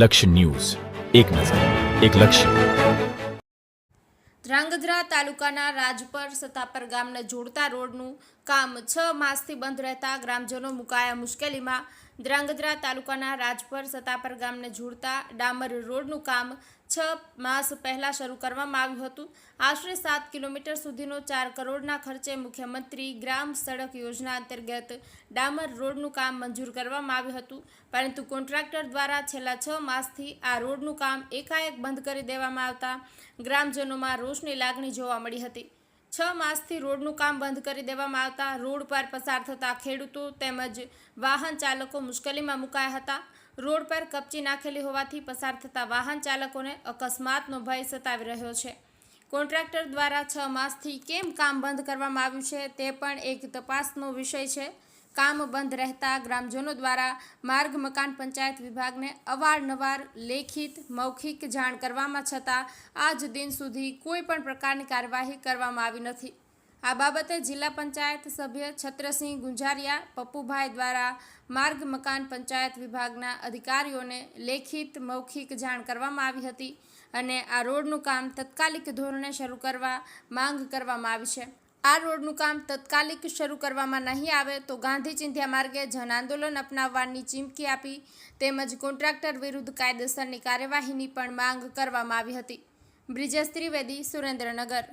લક્ષ્ય ન્યૂઝ. એક નજર, એક લક્ષ્ય. ધ્રાંગધ્રા તાલુકાના રાજપર સતાપર ગામને જોડતા રોડનું કામ છ માસથી બંધ રહેતા ગ્રામજનો મુકાયા મુશ્કેલીમાં. ધ્રાંગધ્રા તાલુકાના રાજપર સતાપર ગામને જોડતા ડામર રોડનું કામ છ માસ પહેલાં શરૂ કરવામાં આવ્યું હતું. આશરે સાત કિલોમીટર સુધીનો ચાર કરોડના ખર્ચે મુખ્યમંત્રી ગ્રામ સડક યોજના અંતર્ગત ડામર રોડનું કામ મંજૂર કરવામાં આવ્યું હતું. પરંતુ કોન્ટ્રાક્ટર દ્વારા છેલ્લા છ માસથી આ રોડનું કામ એકાએક બંધ કરી દેવામાં આવતા ગ્રામજનોમાં રોષની લાગણી જોવા મળી હતી. છ માસથી રોડનું કામ બંધ કરી દેવામાં આવતા રોડ પર પસાર થતા ખેડૂતો તેમજ વાહન ચાલકો મુશ્કેલીમાં મુકાયા હતા. રોડ પર કપચી નાખેલી હોવાથી પસાર થતા વાહન ચાલકોને અકસ્માતનો ભય સતાવી રહ્યો છે. કોન્ટ્રાક્ટર દ્વારા છ માસથી કેમ કામ બંધ કરવામાં આવ્યું છે તે પણ એક તપાસનો વિષય છે. કામ બંધ રહેતા ગ્રામજનો દ્વારા માર્ગ મકાન પંચાયત વિભાગને અવારનવાર લેખિત, મૌખિક જાણ કરવામાં છતાં આજ દિન સુધી કોઈ પણ પ્રકારની કાર્યવાહી કરવામાં આવી નથી. આ બાબતે જિલ્લા પંચાયત સભ્ય છત્રસિંહ ગુંજારિયા, પપ્પુભાઈ દ્વારા માર્ગ મકાન પંચાયત વિભાગના અધિકારીઓને લેખિત, મૌખિક જાણ કરવામાં આવી હતી અને આ રોડનું કામ તત્કાલિક ધોરણે શરૂ કરવા માંગ કરવામાં આવી છે. આ રોડનું કામ તત્કાલિક શરૂ કરવામાં નહીં આવે તો ગાંધી ચિંધ્યા માર્ગે જન આંદોલન અપનાવવાની ચીમકી આપી તેમજ કોન્ટ્રાક્ટર વિરુદ્ધ કાયદેસરની કાર્યવાહીની પણ માંગ કરવામાં આવી હતી. બ્રિજેશ ત્રિવેદી, સુરેન્દ્રનગર.